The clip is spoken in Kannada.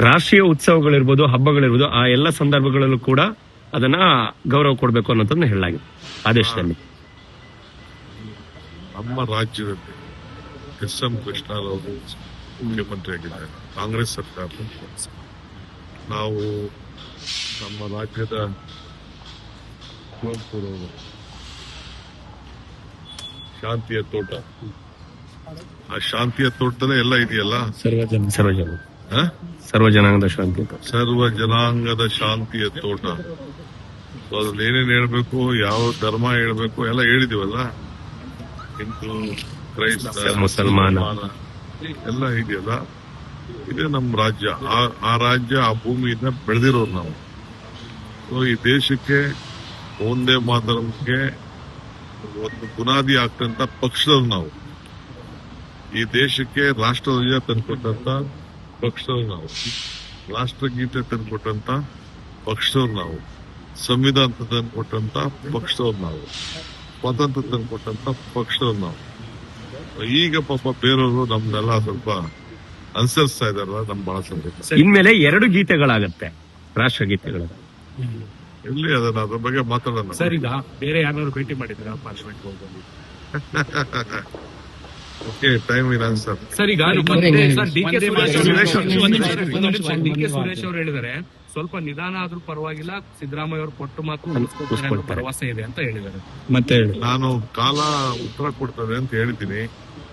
ರಾಷ್ಟ್ರೀಯ ಉತ್ಸವಗಳಿರ್ಬೋದು ಹಬ್ಬಗಳಿರ್ಬೋದು ಆ ಎಲ್ಲ ಸಂದರ್ಭಗಳಲ್ಲೂ ಕೂಡ ಅದನ್ನ ಗೌರವ ಕೊಡಬೇಕು ಅನ್ನೋದನ್ನ ಹೇಳಲಾಗಿದೆ ಆದೇಶದಲ್ಲಿ. ನಮ್ಮ ರಾಜ್ಯದಲ್ಲಿ ಎಸ್ ಎಂ ಕೃಷ್ಣರವರು ಮುಖ್ಯಮಂತ್ರಿ ಆಗಿದ್ದಾರೆ. ಕಾಂಗ್ರೆಸ್ ಸರ್ಕಾರ ನಾವು ನಮ್ಮ ರಾಜ್ಯದ ಶಾಂತಿಯ ತೋಟ. ಆ ಶಾಂತಿಯ ತೋಟದಲ್ಲೇ ಎಲ್ಲ ಇದೆಯಲ್ಲ? ಸರ್ವಜನ. ಸರ್ವಜನ? ಸರ್ವ ಜನಾಂಗದ ಶಾಂತಿ. ಸರ್ವ ಜನಾಂಗದ ಶಾಂತಿಯ ತೋಟ. ಸೊ ಅದ್ರಲ್ಲಿ ಏನೇನ್ ಹೇಳ್ಬೇಕು ಯಾವ ಧರ್ಮ ಹೇಳ್ಬೇಕು ಎಲ್ಲ ಹೇಳಿದಿವಲ್ಲ? ಹಿಂದೂ ಕ್ರೈಸ್ತ ಮುಸಲ್ಮಾನ. ಎಲ್ಲ ಇದೆಯಲ್ಲ? ಇದೇ ನಮ್ಮ ರಾಜ್ಯ. ಆ- ಆ ರಾಜ್ಯ ಆ ಭೂಮಿಯಿಂದ ಬೆಳೆದಿರೋರು ನಾವು. ಸೊ ಈ ದೇಶಕ್ಕೆ ಒಂದೇ ಮಾತರಂಗೆ ಒಂದು ಬುನಾದಿ ಆಗ್ತಂತ ಪಕ್ಷದವ್ರು ನಾವು. ಈ ದೇಶಕ್ಕೆ ರಾಷ್ಟ್ರಧ್ವಜ ತಂದ್ಕೊಟ್ಟಂತ ಪಕ್ಷದವ್ರು ನಾವು. ರಾಷ್ಟ್ರಗೀತೆ ತಂದ್ಕೊಟ್ಟಂತ ಪಕ್ಷದವ್ರು ನಾವು. ಸಂವಿಧಾನ ತಂದ್ಕೊಟ್ಟಂತ ಪಕ್ಷದವ್ರು ನಾವು. ಸ್ವಾತಂತ್ರ್ಯ ತಂದ್ಕೊಟ್ಟಂತ ಪಕ್ಷದವ್ರು ನಾವು. ಈಗ ಪಾಪ ಬೇರೆಯವರು ನಮ್ದೆಲ್ಲ ಸ್ವಲ್ಪ ಅನುಸರಿಸ್ತಾ ಇದಾರಲ್ಲ ನಮ್ ಬಹಳ ಸಂತೋಷ. ಇನ್ಮೇಲೆ ಎರಡು ಗೀತೆಗಳಾಗತ್ತೆ ರಾಷ್ಟ್ರಗೀತೆಗಳು ಎಲ್ಲಿ ಅದನ್ನ ಅದ್ರ ಬಗ್ಗೆ ಮಾತಾಡೋಣ. ಸರ್ ಈಗ ಬೇರೆ ಯಾರು ಭೇಟಿ ಮಾಡಿದ್ರ ಪಾರ್ಲಿಮೆಂಟ್ ಹೋಗಿ ಓಕೆ ಟೈಮ್ ಇಲ್ಲ ಆನ್ಸರ್ ಸರ್ ಈಗ. D K Suresh. D K Suresh ಅವರು ಹೇಳಿದ್ದಾರೆ. ಸ್ವಲ್ಪ ನಿಧಾನ ಆದ್ರೂ ಪರವಾಗಿಲ್ಲ. ಸಿದ್ದರಾಮಯ್ಯ ಅವರು ಕೊಟ್ಟು ಮಾತು ಭರವಸೆ ಇದೆ ಅಂತ ಹೇಳಿದ್ದಾರೆ. ಮತ್ತೆ ನಾನು ಕಾಲ ಉತ್ತರ ಕೊಡ್ತದೆ ಅಂತ ಹೇಳ್ತೀನಿ